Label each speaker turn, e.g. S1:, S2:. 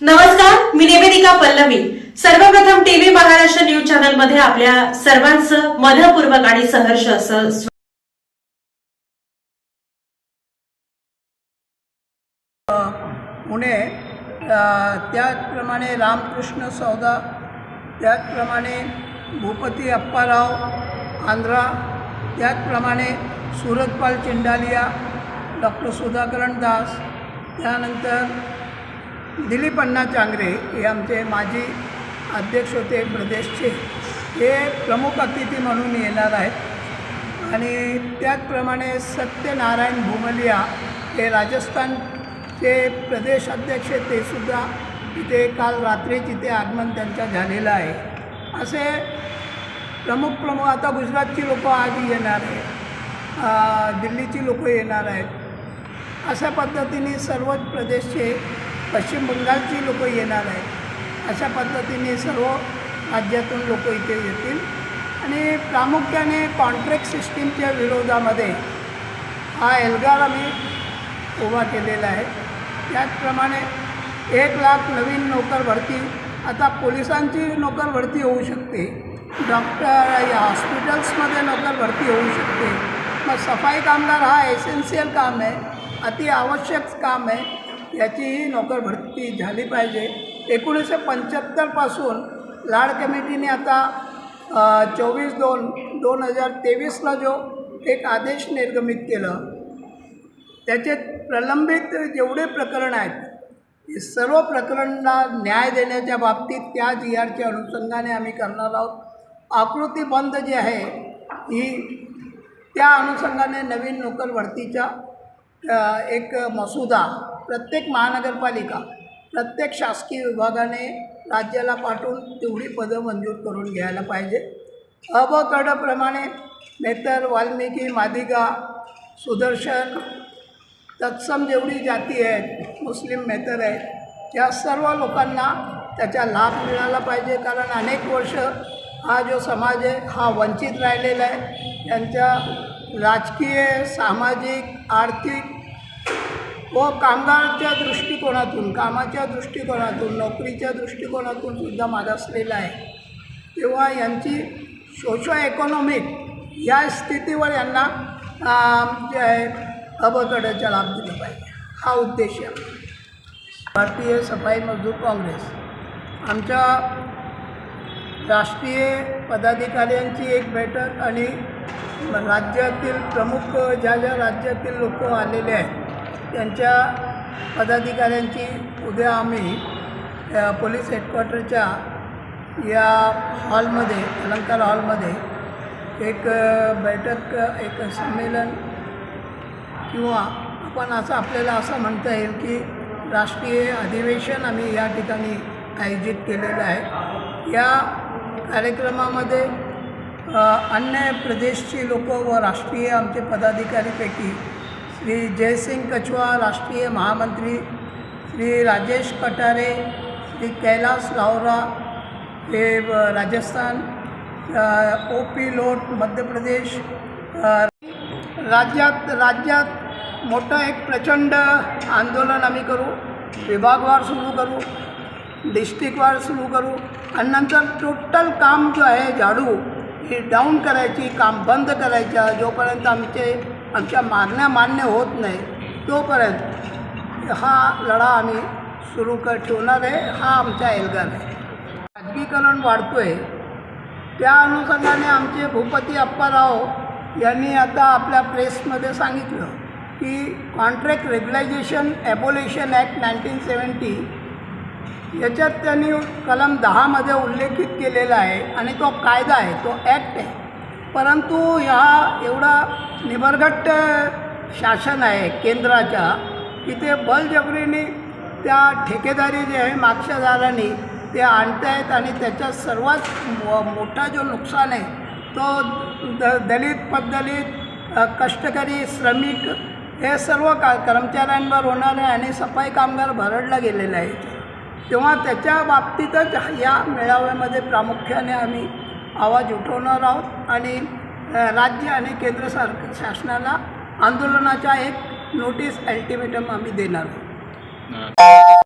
S1: नमस्कार मी निवेदिका पल्लवी. सर्वप्रथम TV Maharashtra news चॅनलमध्ये आपल्या सर्वांचं मनपूर्वक आणि सहर्ष असं
S2: पुणे त्याचप्रमाणे रामकृष्ण सौदा त्याचप्रमाणे भूपती अप्पाराव आंध्रा त्याचप्रमाणे सूरजपाल चिंडालिया डॉक्टर सुधाकरण दास त्यानंतर दिलीप अण्णा चांगरे हे आमचे माजी अध्यक्ष होते प्रदेशचे. हे प्रमुख अतिथी म्हणून येणार आहेत. आणि त्याचप्रमाणे सत्यनारायण भूमलिया हे राजस्थानचे प्रदेश अध्यक्ष ते सुद्धा इथे काल रात्री इथे आगमन त्यांचं झालेलं आहे. असे प्रमुख प्रमुख आता गुजरातची लोकं आज येणार आहे दिल्लीची लोकं येणार आहेत. अशा पद्धतीने सर्वच प्रदेशचे पश्चिम बंगालची लोकं येणार आहेत. अशा पद्धतीने सर्व राज्यातून लोक इथे येतील. आणि प्रामुख्याने कॉन्ट्रॅक्ट सिस्टीमच्या विरोधामध्ये हा एल्गार आम्ही उभा केलेला आहे. त्याचप्रमाणे एक लाख नवीन नोकर भरती आता पोलिसांची नोकर भरती होऊ शकते. डॉक्टर या हॉस्पिटल्समध्ये नोकर भरती होऊ शकते. मग सफाई कामगार हा एसेन्शियल काम आहे. अति आवश्यक काम आहे. याचीही नोकर भरती झाली पाहिजे. एकोणीसशे पंच्याहत्तरपासून लाड कमिटीने आता चोवीस दोन दोन हजार तेवीसला जो एक आदेश निर्गमित केलं त्याचे प्रलंबित जेवढे प्रकरण आहेत हे सर्व प्रकरणांना न्याय देण्याच्या बाबतीत त्या जी आरच्या अनुषंगाने आम्ही करणार आहोत. आकृती बंद जी आहे ही त्या अनुषंगाने नवीन नोकर भरतीचा एक मसुदा प्रत्येक महानगरपालिका प्रत्येक शासकीय विभागाने राज्याला पाठवून तेवढी पदं मंजूर करून घ्यायला पाहिजे. अ ब कडप्रमाणे वाल्मिकी मादिगा सुदर्शन तत्सम जेवढी जाती आहेत मुस्लिम मेतर आहेत त्या सर्व लोकांना त्याचा लाभ मिळाला पाहिजे. कारण अनेक वर्ष हा जो समाज आहे हा वंचित राहिलेला आहे. त्यांच्या राजकीय सामाजिक आर्थिक व कामगारांच्या दृष्टिकोनातून कामाच्या दृष्टिकोनातून नोकरीच्या दृष्टिकोनातून सुद्धा मागासलेला आहे. तेव्हा यांची सोशो इकॉनॉमिक या स्थितीवर यांना जे आहे अबकड्याचा लाभ दिला पाहिजे. हा उद्देश आहे. भारतीय सफाई मजदूर काँग्रेस. आमच्या राष्ट्रीय पदाधिकाऱ्यांची एक बैठक आणि राज्यातील प्रमुख ज्या ज्या राज्यातील लोक आलेले आहेत त्यांच्या पदाधिकाऱ्यांची उद्या आम्ही पोलीस हेडक्वार्टरच्या या हॉलमध्ये अलंकार हॉलमध्ये एक बैठक एक संमेलन किंवा आपण असं आपल्याला असं म्हणता येईल की राष्ट्रीय अधिवेशन आम्ही या ठिकाणी आयोजित केलेलं आहे. या कार्यक्रमामध्ये अन्य प्रदेशची लोक व राष्ट्रीय आमचे पदाधिकारीपैकी श्री जयसिंग कछुआ राष्ट्रीय महामंत्री श्री राजेश कटारे श्री कैलास लावरा हे राजस्थान ओ पी लोट मध्य प्रदेश राज्यात राज्यात मोठं एक प्रचंड आंदोलन आम्ही करू विभागवार सुरू करू डिस्ट्रिक्टवार सुरू करू आणि नंतर टोटल काम जो आहे झाडू ही डाऊन करायची काम बंद करायचं जोपर्यंत आमचे आमच्या मागण्या मान्य होत नाही तोपर्यंत हा लढा आम्ही सुरू कर ठेवणार आहे हा आमचा एल्गार आहे. खाजगीकरण वाढतो आहे त्या अनुषंगाने आमचे भूपती अप्पाराव यांनी आता आपल्या प्रेसमध्ये सांगितलं की contract regularisation abolition act nineteen seventy याच्यात त्यांनी कलम दहामध्ये उल्लेखित केलेला आहे आणि तो कायदा आहे तो ॲक्ट आहे. परंतु ह्या एवढा निबरगट्ट शासन आहे केंद्राच्या. की ते बलजबरीने त्या ठेकेदारी जे आहे मागच्या दारांनी ते आणतायत आणि त्याचा सर्वात मो मोठा जो नुकसान आहे तो द दलित पददलित कष्टकरी श्रमिक हे सर्व का कर्मचाऱ्यांवर होणार आहे आणि सफाई कामगार भरडला गेलेला आहे तेव्हा त्याच्या बाबतीतच या मेळाव्यामध्ये प्रामुख्याने आम्ही आवाज उठवणार आहोत आणि राज्य आणि केंद्र सर शासनाला आंदोलनाचा एक नोटीस अल्टिमेटम आम्ही देणार आहोत.